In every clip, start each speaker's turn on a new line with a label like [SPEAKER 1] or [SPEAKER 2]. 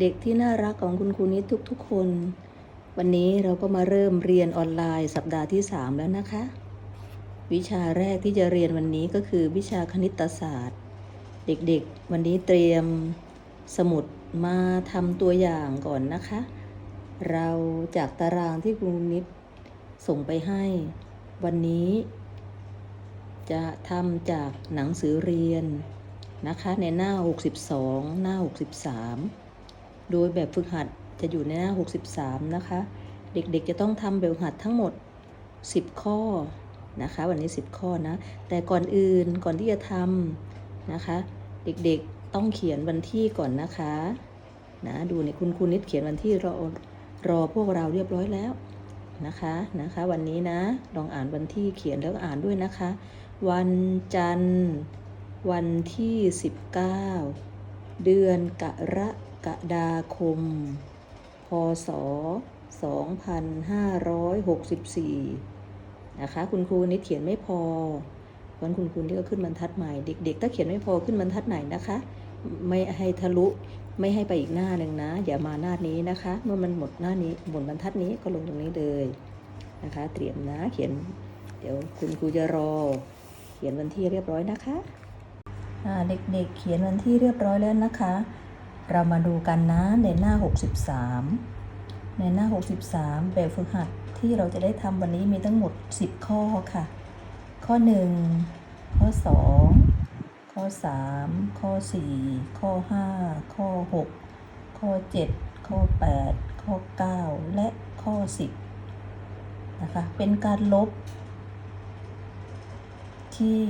[SPEAKER 1] เด็กที่น่ารักของคุณครูนิดทุกๆคน วันนี้เราก็มาเริ่มเรียนออนไลน์สัปดาห์ที่ 3 แล้วนะคะ วิชาแรกที่จะเรียนวันนี้ก็คือวิชาคณิตศาสตร์ เด็กๆ วันนี้เตรียมสมุดมาทำตัวอย่างก่อนนะคะ เราจากตารางที่ครูนิดส่งไปให้ วันนี้ จะทำจากหนังสือเรียนนะคะในหน้า 62 หน้า 63 โดยแบบฝึกหัดจะอยู่ในหน้า 63 นะคะ เด็กๆจะต้องทำแบบฝึกหัดทั้งหมด 10 ข้อนะคะ วันนี้ 10 ข้อนะ แต่ก่อนอื่นก่อนที่จะทำนะคะ เด็กๆต้องเขียนวันที่ก่อนนะคะนะดูในคุณครูนิดเขียนวันที่รอรอพวกเราเรียบร้อยแล้วนะคะนะคะ วันนี้นะลองอ่านวันที่เขียนแล้วก็อ่านด้วยนะคะ วันจันทร์ วันที่ 19 เดือนกร กฎาคม พศ 2564 นะคะ คุณครูนิดเขียนไม่พอวันคุณครูนี่ก็ขึ้นบรรทัดใหม่เด็ก ๆ ถ้าเขียนไม่พอขึ้นบรรทัดไหนนะคะ ไม่ให้ทะลุไม่ให้ไปอีกหน้าหนึ่งนะ อย่ามาหน้านี้นะคะ เมื่อมันหมดหน้านี้หมดบรรทัดนี้ก็ลงตรงนี้เลยนะคะ เตรียมนะเขียน เดี๋ยวคุณครูจะรอ เขียนวันที่เรียบร้อยนะคะเด็กๆเขียนวันที่เรียบร้อยแล้วนะคะ เรามาดูกันนะในหน้า 63 ในหน้า 63 แบบฝึกหัดที่เราจะได้ทำวันนี้มีทั้งหมด 10 ข้อค่ะ ข้อ 1 ข้อ 2 ข้อ 3 ข้อ 4 ข้อ 5 ข้อ 6 ข้อ 7 ข้อ 8 ข้อ 9 และข้อ 10 นะคะ เป็นการลบ ที่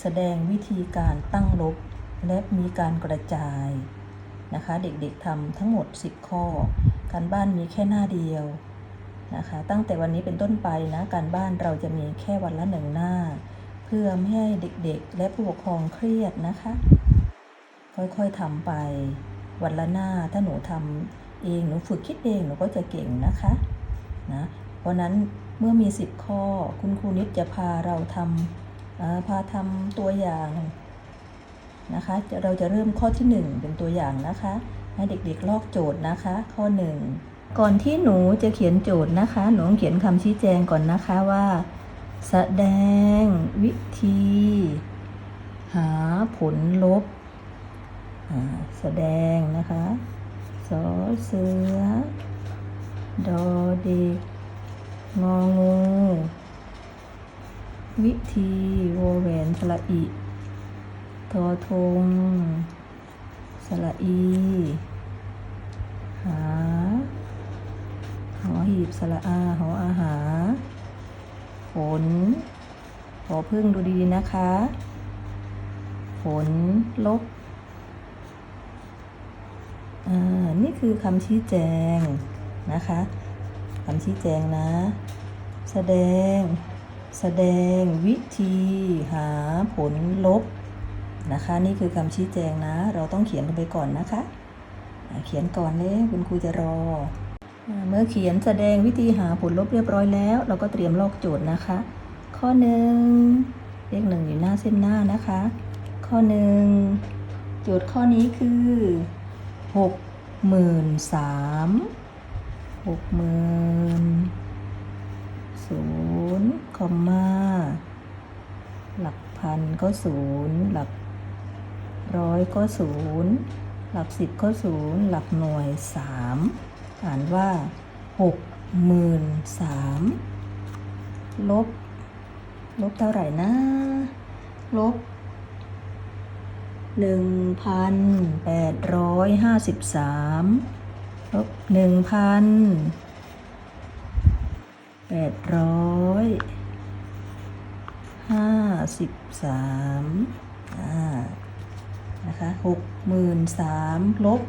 [SPEAKER 1] แสดงวิธีการตั้งลบและมีการกระจาย นะคะ เด็กๆทำทั้งหมด 10 ข้อ การบ้านมีแค่หน้าเดียวนะคะ ตั้งแต่วันนี้เป็นต้นไปนะการบ้านเราจะมีแค่วันละหนึ่งหน้า เพื่อไม่ให้เด็กๆ และผู้ปกครองเครียดนะคะ ค่อยๆทำไป วันละหน้าถ้าหนูทำเองหนูฝึกคิดเองหนูก็จะเก่งนะคะนะเพราะนั้นเมื่อมี 10 ข้อ คุณครูนิดจะพาเราทำพาทำตัวอย่าง นะคะ เราจะเริ่มข้อที่ 1 เป็นตัวอย่างนะคะ ให้เด็กๆลอกโจทย์นะคะ ข้อ 1 ก่อนที่หนูจะเขียนโจทย์นะคะ หนูเขียนคำชี้แจงก่อนนะคะว่า แสดงวิธี หาผลลบแสดงนะคะสอเสือ ดอเด็กงองู วิธีวอแหวนสระอิ ทอทงสระอี หา หอหีบสระอา หออาหา ผลขอพึ่งดูดีๆนะคะ ผล ลบ อ่า นี่คือคำชี้แจงนะคะคำชี้แจงนะ แสดง แสดงวิธีหาผลลบ นะคะ นี่คือคำชี้แจงนะ เราต้องเขียนลงไปก่อนนะคะ เขียนก่อนเลยคุณครูจะรอ เมื่อเขียนแสดงวิธีหาผลลบเรียบร้อยแล้ว เราก็เตรียมลอกโจทย์นะคะ ข้อหนึ่งเลขหนึ่งอยู่หน้าเส้นหน้านะคะ ข้อหนึ่งโจทย์ข้อนี้คือหกหมื่นสามหกหมื่นศูนย์คอมมาหลักพันก็ศูนย์หลัก ร้อยก็ศูนย์หลักสิบก็ศูนย์หลักหน่วยสามอ่านว่าหกหมื่นสามลบ ลบเท่าไหร่นะ ลบหนึ่งพันแปดร้อยห้าสิบสามลบหนึ่งพันแปดร้อยห้าสิบสามอ่า นะคะหกหมื่นสามลบ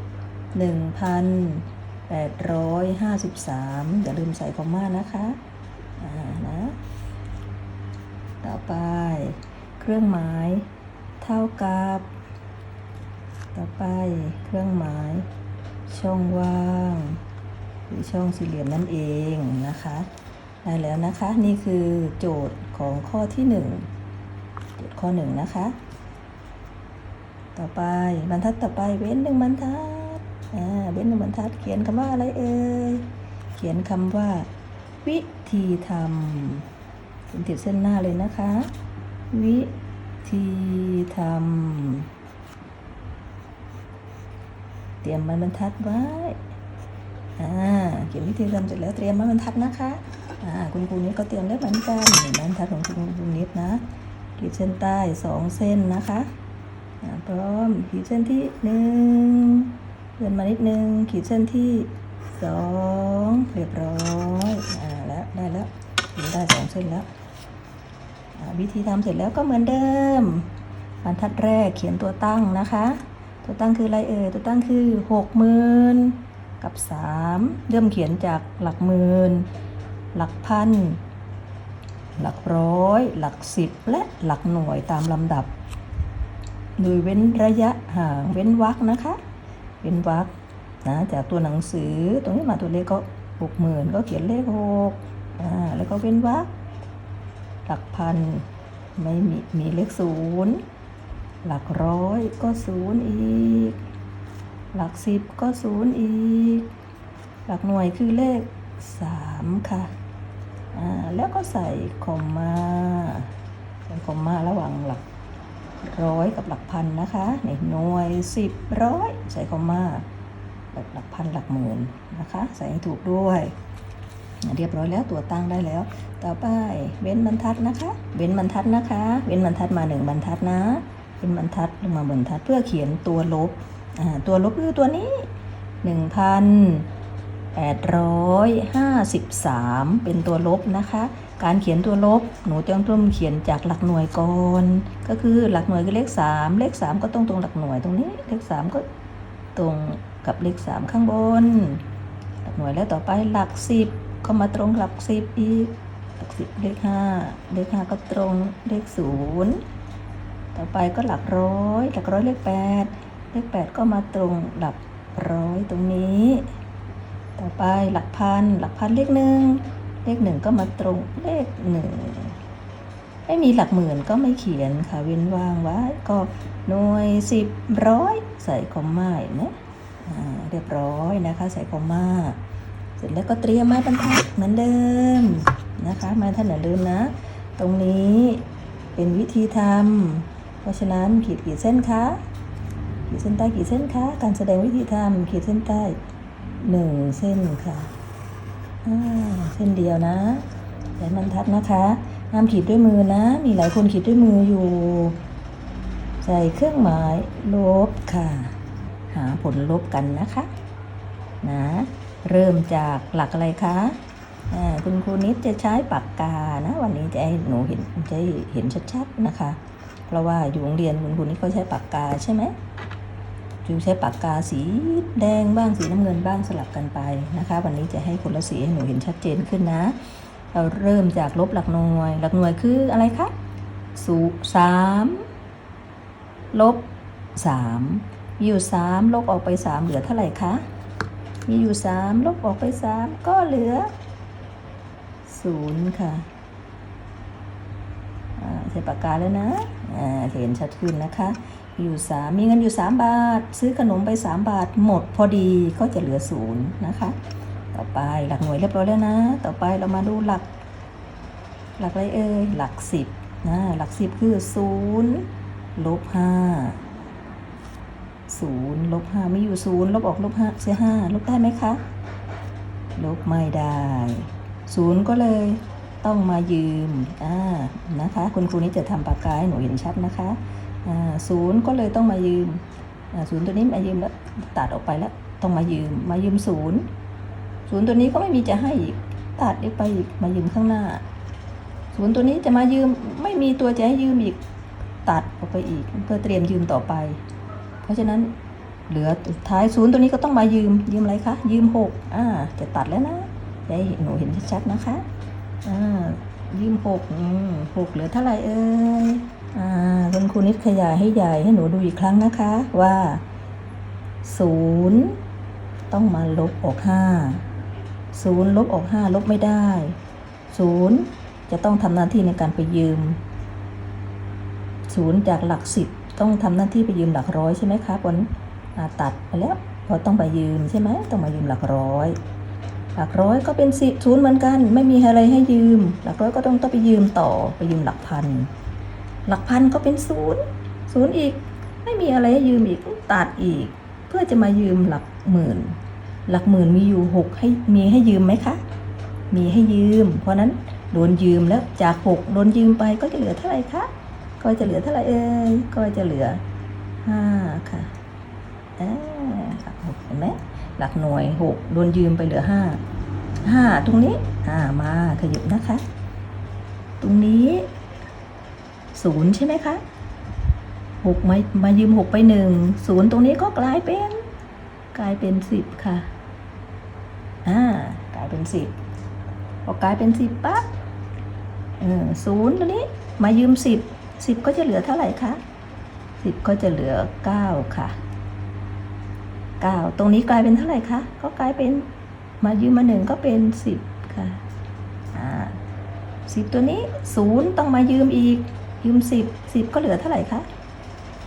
[SPEAKER 1] หนึ่งพันแปดร้อยห้าสิบสามอย่าลืมใส่คอมมานะคะอ่านะต่อไป เครื่องหมายเท่ากับ ต่อไปเครื่องหมาย ช่องว่างหรือช่องสี่เหลี่ยมนั่นเองนะคะได้แล้วนะคะนี่คือโจทย์ของข้อที่ 1 โจทย์ข้อ 1 นะคะ ต่อไปบรรทัดต่อไปเว้นหนึ่งบรรทัดอ่าเบ้นหนึ่งบรรทัด เขียนคำว่าอะไรเอ่ยเขียนคำว่า วิธีทำเป็นติดเส้นหน้าเลยนะคะ วิธีทำเตรียมบรรทัดไว้อ่าเขียนวิธีทำเสร็จแล้วเตรียมบรรทัดนะคะอ่าคุณครูนิดก็เตรียมได้เหมือนกันนี่ไม้บรรทัดของคุณครูนิดนะขีดเส้นใต้สองเส้นนะคะ พร้อมขีดเส้นที่หนึ่งเดินมานิดนึงขีดเส้นที่สองเรียบร้อยอ่าแล้วได้แล้วขีดได้สองเส้นแล้วอ่าวิธีทำเสร็จแล้วก็เหมือนเดิมบรรทัดแรกเขียนตัวตั้งนะคะ ตัวตั้งคืออะไรเอ่ยตัวตั้งคือหกหมื่นกับสามเริ่มเขียนจากหลักหมื่นหลักพันหลักร้อย หลักสิบและหลักหน่วยตามลำดับ โดยเว้นระยะห่างเว้นวรรคนะคะ เว้นวรรคนะจากตัวหนังสือตรงนี้มาตัวเลขก็หกหมื่นก็เขียนเลขหกอ่าแล้วก็เว้นวรรคหลักพันไม่มีมีเลขศูนย์หลักร้อยก็ศูนย์อีก หลักสิบก็ศูนย์อีก หลักหน่วยคือเลขสามค่ะอ่าแล้วก็ใส่คอมมาใส่คอมมาระหว่างหลัก ร้อยกับหลักพันนะคะนี่หน่วยสิบร้อยใส่คอมมาแบบหลักพันหลักหมื่นนะคะ ใส่ให้ถูกด้วย เรียบร้อยแล้วตัวตั้งได้แล้ว ต่อไปเว้นบรรทัดนะคะ เว้นบรรทัดนะคะ เว้นบรรทัดมาหนึ่งบรรทัดนะเว้นบรรทัดลงมาบรรทัดเพื่อเขียนตัวลบตัวลบคือตัวนี้หนึ่งพัน853 เป็นตัวลบนะคะ การเขียนตัวลบ หนูจะต้องเขียนจากหลักหน่วยก่อน ก็คือหลักหน่วยคือเลข 3 เลข 3 ก็ต้องตรงหลักหน่วยตรงนี้ เลข 3 ก็ตรงกับเลข 3 ข้างบน หลักหน่วยแล้วต่อไปหลัก 10 ก็มาตรงหลัก 10 อีก หลัก 10 เลข 5 เลข 5 ก็ตรงเลข 0 ต่อไปก็หลักร้อยหลักร้อยเลข 8 เลข 8 ก็มาตรงหลักร้อยตรงนี้ ต่อไปหลักพันหลักพันเลขหนึ่ง เลขหนึ่งก็มาตรงเลขหนึ่งไม่มีหลักหมื่นก็ไม่เขียนค่ะเว้นว่างไว้ก็หน่วยสิบร้อยใส่คอมมาเห็นไหมอ่าเรียบร้อยนะคะ ใส่คอมมาเสร็จแล้วก็เตรียมไม้บรรทัดเหมือนเดิมนะคะไม้ท่านอย่าลืมนะ ตรงนี้เป็นวิธีทำเพราะฉะนั้นขีดกี่เส้นคะขีดเส้นใต้กี่เส้นคะการแสดงวิธีทำขีดเส้นใต้หนึ่งเส้นค่ะ เส้นเดียวนะใช้บรรทัดนะคะห้ามขีดด้วยมือนะ มีหลายคนขีดด้วยมืออยู่ ใส่เครื่องหมายลบค่ะ หาผลลบกันนะคะ นะ เริ่มจากหลักอะไรคะคุณครูนิดจะใช้ปากกานะ วันนี้จะให้หนูเห็นจะให้เห็นชัดๆนะคะ เพราะว่าอยู่โรงเรียนคุณครูนิดก็ใช้ปากกาใช่ไหม จูใช้ปากกาสีแดงบ้างสีน้ำเงินบ้างสลับกันไปนะคะ วันนี้จะให้คนละสีให้หนูเห็นชัดเจนขึ้นนะ เราเริ่มจากลบหลักหน่วย หลักหน่วยคืออะไรคะสูสามลบสามมีอยู่สามลบออกไปสามเหลือเท่าไหร่คะมีอยู่สามลบออกไปสามก็เหลือศูนย์ค่ะใช้ปากกาแล้วนะเห็นชัดขึ้นนะคะ อยู่สามมีเงินอยู่ 3 บาท ซื้อขนมไป 3 บาทหมดพอดีก็จะเหลือศูนย์นะคะ ต่อไปหลักหน่วยเรียบร้อยแล้วนะ ต่อไปเรามาดูหลัก หลักอะไรเอ่ยหลักสิบนะหลักสิบคือศูนย์ลบห้าศูนย์ลบห้ามีอยู่ศูนย์ลบออกลบห้าเสียห้าลบได้ไหมคะ ลบไม่ได้ศูนย์ก็เลยต้องมายืมอ่านะคะ คุณครูนี้จะทำปากกาให้หนูเห็นชัดนะคะ ศูนย์ก็เลยต้องมายืมศูนย์ตัวนี้มายืมแล้วตัดออกไปแล้วต้องมายืมมายืมศูนย์ศูนย์ตัวนี้ก็ไม่มีจะให้อีกตัดอีกไปอีกมายืมข้างหน้าศูนย์ตัวนี้จะมายืมไม่มีตัวจะให้ยืมอีกตัดออกไปอีกเพื่อเตรียมยืมต่อไป เพราะฉะนั้นเหลือท้ายศูนย์ตัวนี้ก็ต้องมายืมยืมอะไรคะยืมหกอ่าจะตัดแล้วนะจะให้หนูเห็นชัดๆนะคะอ่ายืมหกหกเหลือเท่าไหร่เอ่ย คุณครูนิดขยายให้ใหญ่ให้หนูดูอีกครั้งนะคะว่าศูนย์ต้องมาลบออกห้าศูนย์ลบออกห้าลบไม่ได้ศูนย์จะต้องทำหน้าที่ในการไปยืมศูนย์จากหลักสิบต้องทำหน้าที่ไปยืมหลักร้อยใช่ไหมคะผลตัดไปแล้วเพราต้องไปยืมใช่ไหมต้องมายืมหลักร้อย หลักร้อยก็เป็นสิศูนย์เหมือนกัน ไม่มีอะไรให้ยืม หลักร้อยก็ต้องต้องไปยืมต่อไปยืมหลักพัน หลักพันก็เป็นศูนย์ศูนย์อีก ไม่มีอะไรให้ยืมอีกตัดอีก เพื่อจะมายืมหลักหมื่น หลักหมื่นมีอยู่หกให้มีให้ยืมไหมคะ มีให้ยืม เพราะนั้นโดนยืมแล้วจากหกโดนยืมไปก็จะเหลือเท่าไหร่คะก็จะเหลือเท่าไหร่เอ่ยก็จะเหลือห้าค่ะอ่าหลักหกเห็นไหมหลักหน่วยหกโดนยืมไปเหลือห้าห้าตรงนี้อ่ามาขยับนะคะ ตรงนี้ ศูนย์ใช่ไหมคะหกมามายืมหกไปหนึ่งศูนย์ตรงนี้ก็กลายเป็นกลายเป็นสิบค่ะอ่ากลายเป็นสิบพอกลายเป็นสิบปั๊บเออศูนย์ตัวนี้มายืมสิบสิบก็จะเหลือเท่าไหร่คะสิบก็จะเหลือเก้าค่ะเก้าตรงนี้กลายเป็นเท่าไหร่คะก็กลายเป็นมายืมมาหนึ่งก็เป็นสิบค่ะอ่าสิบตัวนี้ศูนย์ต้องมายืมอีก ยืมสิบสิบก็เหลือเท่าไหร่คะ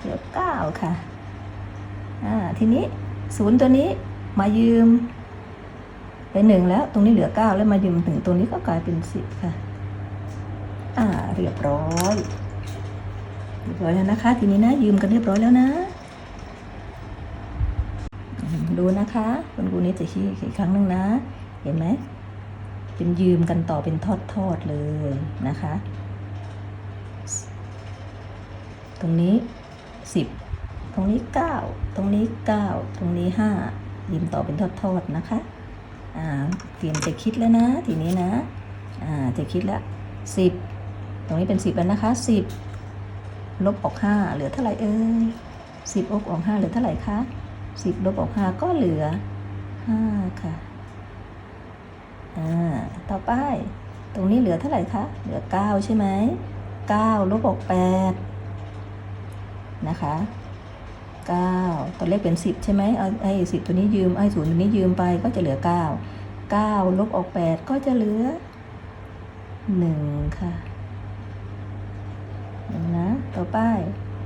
[SPEAKER 1] เหลือเก้าค่ะอ่าทีนี้ศูนย์ตัวนี้มายืมไปหนึ่งแล้ว ตรงนี้เหลือเก้าแล้วมายืมถึงตรงนี้ก็กลายเป็นสิบค่ะ อ่า เรียบร้อยเรียบร้อยแล้วนะคะ ทีนี้นะยืมกันเรียบร้อยแล้วนะ ดูนะคะคุณครูนี้จะชี้อีกครั้งหนึ่งนะ เห็นไหมเป็นยืมกันต่อเป็นทอดๆเลยนะคะ ตรงนี้สิบตรงนี้9ตรงนี้9ตรงนี้5ยืมต่อเป็นทอดๆนะคะอ่าเตรียมจะคิดแล้วนะทีนี้นะอ่าจะคิดแล้ว10ตรงนี้เป็น10แล้วนะคะ10ลบออก5เหลือเท่าไหร่เอ่ย10ลบออก5เหลือเท่าไหร่คะ10ลบออก5ก็เหลือ5ค่ะอ่าต่อไป ตรงนี้เหลือเท่าไหร่คะเหลือ9ใช่ไหม9ลบออก8 นะคะเก้าตัวเลขเป็นสิบใช่ไหมเอาไอ้สิบตัวนี้ยืมไอ้ศูนย์ตัวนี้ยืมไปก็จะเหลือเก้าเก้าลบออกแปดก็จะเหลือหนึ่งค่ะหนึ่งนะ ต่อไป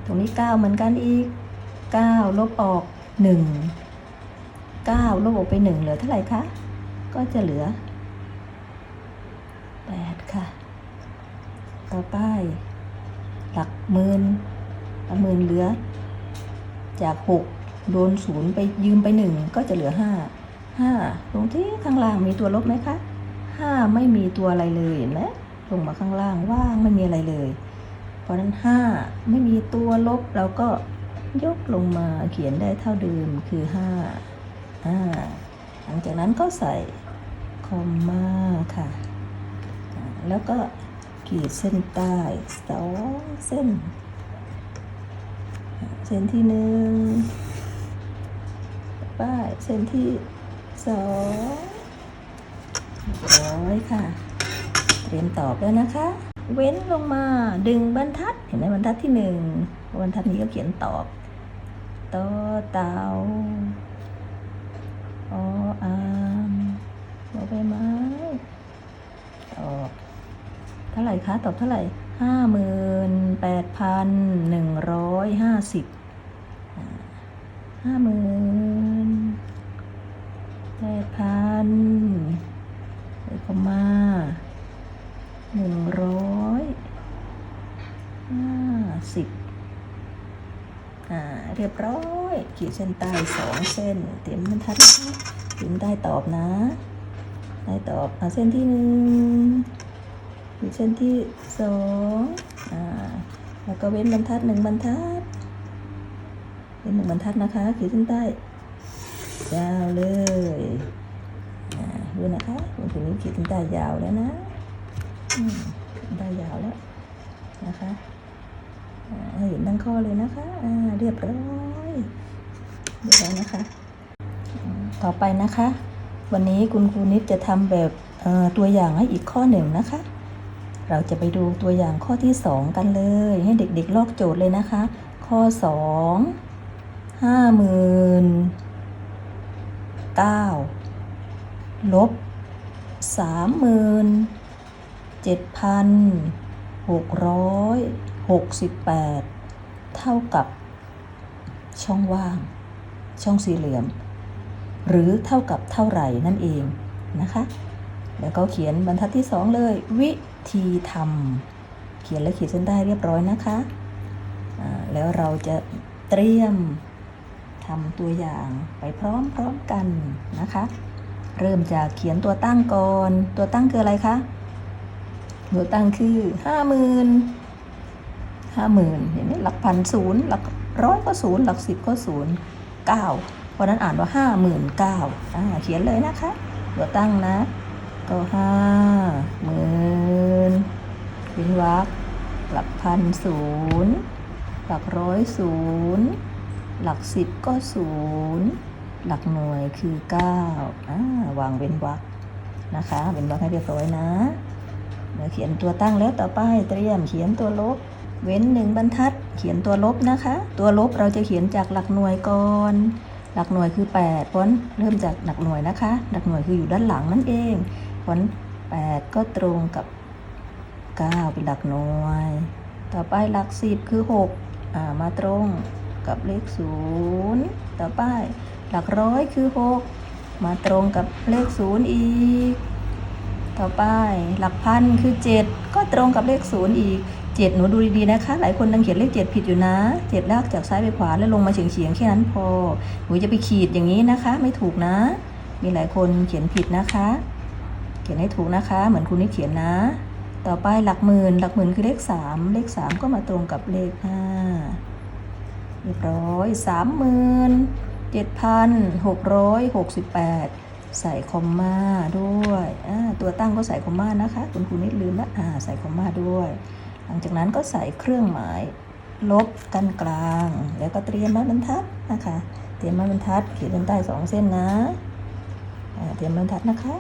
[SPEAKER 1] ตรงนี้เก้าเหมือนกันอีกเก้าลบออกหนึ่งเก้าลบออกไปหนึ่งเหลือเท่าไหร่คะ ก็จะเหลือแปดค่ะ ต่อไป หลักหมื่น หลักหมื่นเหลือ จากหกโดนศูนย์ไปยืมไปหนึ่งก็จะเหลือห้าห้าตรงที่ข้างล่างมีตัวลบไหมคะห้าไม่มีตัวอะไรเลยเห็นไหมลงมาข้างล่างว่างไม่มีอะไรเลย เพราะนั้นห้าไม่มีตัวลบเราก็ยกลงมาเขียนได้เท่าเดิมคือห้าอ่าหลังจากนั้นก็ใส่คอมมาค่ะ แล้วก็ขีดเส้นใต้สองเส้น เส้นที่หนึ่งป้ายเส้นที่สองร้อยค่ะเตรียมตอบแล้วนะคะ เว้นลงมาดึงบรรทัด เห็นไหมบรรทัดที่หนึ่งบรรทัดนี้ก็เขียนตอบต่อเตาออามบอใบไม้ตอบเท่าไหร่คะ ตอบเท่าไหร่ห้าหมื่น แปดพันหนึ่งร้อยห้าสิบห้าหมื่นแปดพันเลยคอมาหนึ่งร้อยห้าสิบอ่าเรียบร้อย ขีดเส้นใต้สองเส้น เตรียมบรรทัดนะคะเตรียมได้ตอบนะ ได้ตอบเอาเส้นที่หนึ่งขีดเส้นที่สองอ่า แล้วก็เว้นบรรทัดหนึ่งบรรทัดเว้นหนึ่งบรรทัดนะคะ ขีดเส้นใต้ยาวเลยอ่าดูนะคะคุณคนนี้ขีดเส้นใต้ยาวแล้วนะได้ยาวแล้วนะคะเห็นทั้งข้อเลยนะคะอ่าเรียบร้อยเรียบร้อยนะคะ ต่อไปนะคะ วันนี้คุณครูนิดจะทำแบบตัวอย่างให้อีกข้อหนึ่งนะคะ เราจะไปดูตัวอย่างข้อที่ 2 กันเลย ให้เด็กๆลอกโจทย์เลยนะคะ ข้อ2ห้าหมื่นเก้าลบสามหมื่นเจ็ดพันหกร้อยหกสิบแปดเท่ากับ ช่องว่าง ช่องสี่เหลี่ยม หรือเท่ากับเท่าไหร่นั่นเองนะคะ แล้วก็เขียนบรรทัดที่สองเลย วิธีทำเขียนและขีดเส้นใต้เรียบร้อยนะคะแล้วเราจะเตรียมทำตัวอย่างไปพร้อมๆกันนะคะ เริ่มจากเขียนตัวตั้งก่อน ตัวตั้งคืออะไรคะ ตัวตั้งคือห้าหมื่นห้าหมื่นเห็นไหมหลักพันศูนย์หลักร้อยก็ศูนย์หลักสิบก็ศูนย์เก้าเพราะนั้นอ่านว่าห้าหมื่นเก้าเขียนเลยนะคะ ตัวตั้งนะ ก็ห้าหมื่นเป็นวรรคหลักพันศูนย์หลักร้อยศูนย์หลักสิบก็ศูนย์หลักหน่วยคือเก้าอ่าวางเว้นวรรคนะคะเว้นวรรคให้เรียบร้อยนะเดี๋ยวเขียนตัวตั้งแล้วต่อไปเตรียมเขียนตัวลบ เว้นหนึ่งบรรทัด เขียนตัวลบนะคะ ตัวลบเราจะเขียนจากหลักหน่วยก่อนหลักหน่วยคือ8เพราะฉะนั้นเริ่มจากหลักหน่วยนะคะ หลักหน่วยคืออยู่ด้านหลังนั่นเอง เพราะ8ก็ตรงกับ 9 เป็นหลักหน่วย ต่อไปหลัก 10 คือ 6 อ่า มาตรงกับเลข 0 ต่อไปหลักร้อยคือ 6 มาตรงกับเลข 0 อีก ต่อไปหลักพันคือ 7 ก็ตรงกับเลข 0 อีก 7 หนูดูดีๆนะคะ หลายคนยังเขียนเลข 7 ผิดอยู่นะ 7 ลากจากซ้ายไปขวาแล้วลงมาเฉียงๆแค่นั้นพอ หนูจะไปขีดอย่างนี้นะคะ ไม่ถูกนะ มีหลายคนเขียนผิดนะคะ ขียนให้ถูกนะคะ เหมือนคุณนี่เขียนนะ ต่อไปหลักหมื่น หลักหมื่นคือเลข3เลข3ก็มาตรงกับเลข5เรียบร้อยสามหมื่นเจ็ดพันหกร้อยหกสิบแปดใส่คอมมาด้วยตัวตั้งก็ใส่คอมมานะคะ คุณครูนิดลืมนะอ่าใส่คอมมาด้วย หลังจากนั้นก็ใส่เครื่องหมาย ลบกันกลาง แล้วก็เตรียมไม้บรรทัดนะคะ เตรียมไม้บรรทัด ขีดเส้นใต้สองเส้นนะเตรียมบรรทัดนะคะ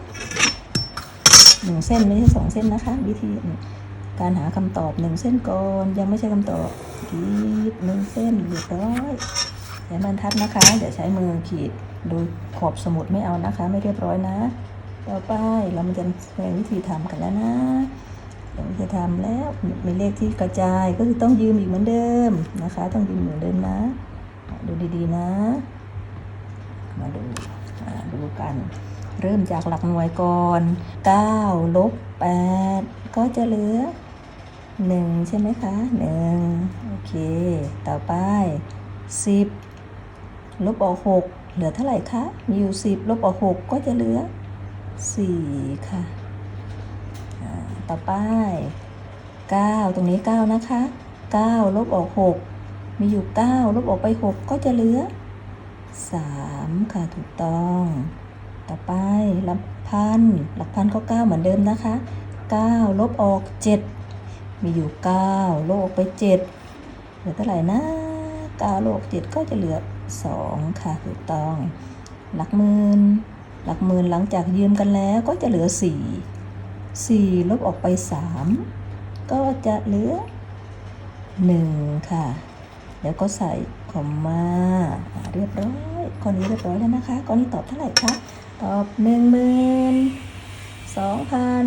[SPEAKER 1] หนึ่งเส้นไม่ใช่สองเส้นนะคะ วิธีการหาคำตอบหนึ่งเส้นก่อนยังไม่ใช่คำตอบขีดหนึ่งเส้นเรียบร้อยใช้บรรทัดนะคะเดี๋ยวใช้มือขีดดูขอบสมุดไม่เอานะคะ ไม่เรียบร้อยนะ ต่อไปเรามาจะแสดงวิธีทำกันแล้วนะเราจะทำแล้วมีเลขที่กระจายก็คือต้องยืมอีกเหมือนเดิมนะคะ ต้องยืมเหมือนเดิมนะ ดูดีๆนะ มาดูอ่าดูกัน เริ่มจากหลักหน่วยก่อน9ลบ8ก็จะเหลือ 1 ใช่ไหมคะ 1 โอเค ต่อไป 10 ลบออก6เหลือเท่าไหร่คะมีอยู่ 10 ลบออก6ก็จะเหลือ 4 ค่ะ ต่อไป 9 ตรงนี้ 9 นะคะ 9 ลบออก6มีอยู่ 9 ลบออกไป 6 ก็จะเหลือ 3 ค่ะถูกต้อง ต่อไปหลักพันหลักพันก็ 9 เหมือนเดิมนะคะ 9 ลบออก 7 มีอยู่ 9 ลบออกไป 7 เหลือเท่าไหร่นะ 9 ลบออก7ก็จะเหลือ 2 ค่ะถูกต้อง หลักหมื่นหลักหมื่นหลังจากยืมกันแล้วก็จะเหลือ 4 4 ลบออกไป 3 ก็จะเหลือ 1 ค่ะ แล้วก็ใส่คอมมาอ่าเรียบร้อยข้อนี้เรียบร้อยแล้วนะคะข้อนี้ตอบเท่าไหร่คะ ตอบหนึ่งหมื่นสองพัน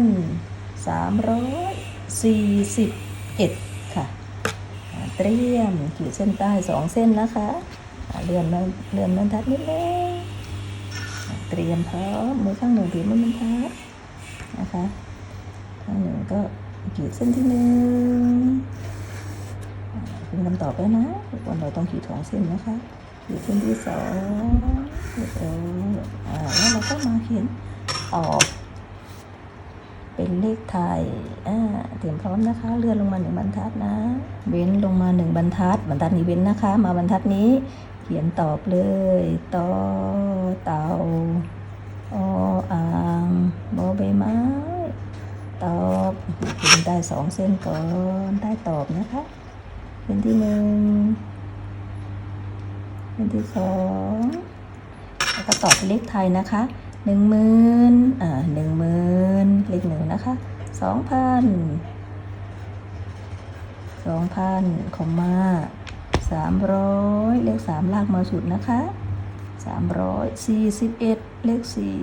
[SPEAKER 1] สามร้อยสี่สิบเอ็ดค่ะ เตรียมขีดเส้นใต้สองเส้นนะคะอ่าเลื่อนเลื่อนบรรทัดนิดนึงเตรียมพร้อมมือข้างหนึ่งถือบนบรรทัดนะคะข้างหนึ่งก็ขีดเส้นที่หนึ่งเป็นคำตอบแล้วนะทุกคนเราต้องขีดสองเส้นนะคะ ขีดเส้นที่สองเออ่าแล้วเราก็มาเขียนตอบเป็นเลขไทยอ่าเตรียมพร้อมนะคะ เลื่อนลงมาหนึ่งบรรทัดนะ เว้นลงมาหนึ่งบรรทัด บรรทัดนี้เว้นนะคะ มาบรรทัดนี้ เขียนตอบเลยตอเต่าออ่างบอใบไม้ตอบขีดได้สองเส้นก่อนได้ตอบนะคะเป็นที่หนึ่ง เป็นที่สองแล้วก็ตอบเป็นเลขไทยนะคะหนึ่งหมื่นอ่าหนึ่งหมื่นเลขหนึ่งนะคะสองพันสองพันคอมมาสามร้อยเลขสามลากมาสุดนะคะสามร้อยสี่สิบเอ็ดเลขสี่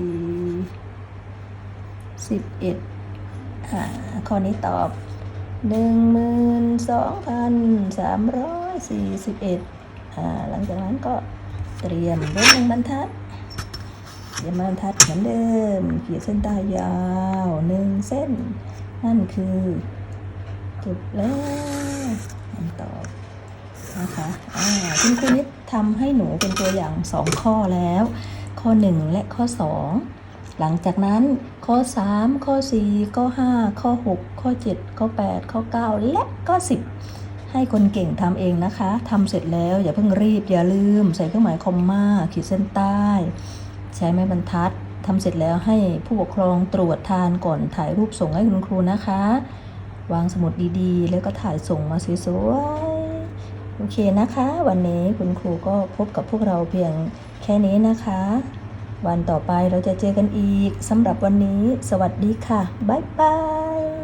[SPEAKER 1] สิบเอ็ดอ่าข้อนี้ตอบหนึ่งหมื่นสองพันสามร้อยสี่สิบเอ็ด หลังจากนั้นก็เตรียมเว้นหนึ่งบรรทัดเขียนบรรทัดเหมือนเดิมเขียนเส้นใต้ยาวหนึ่งเส้น นั่นคือจบแล้วคำตอบนะคะอ่าคุณครูนิดทำให้หนูเป็นตัวอย่างสองข้อแล้ว ข้อ1และข้อ2หลังจากนั้นข้อ 3 ข้อ 4 ข้อ 5 ข้อ 6 ข้อ 7 ข้อ 8 ข้อ 9 และข้อ 10 ให้คนเก่งทำเองนะคะทำเสร็จแล้วอย่าเพิ่งรีบอย่าลืม ใส่เครื่องหมายคอมมาขีดเส้นใต้ ใช้ไม้บรรทัดทำเสร็จแล้วให้ผู้ปกครองตรวจทานก่อนถ่ายรูปส่งให้คุณครูนะคะ วางสมุดดีๆ แล้วก็ถ่ายส่งมาสวยๆโอเคนะคะ วันนี้คุณครูก็พบกับพวกเราเพียงแค่นี้นะคะ วันต่อไปเราจะเจอกันอีกสำหรับวันนี้ สวัสดีค่ะบ๊ายบาย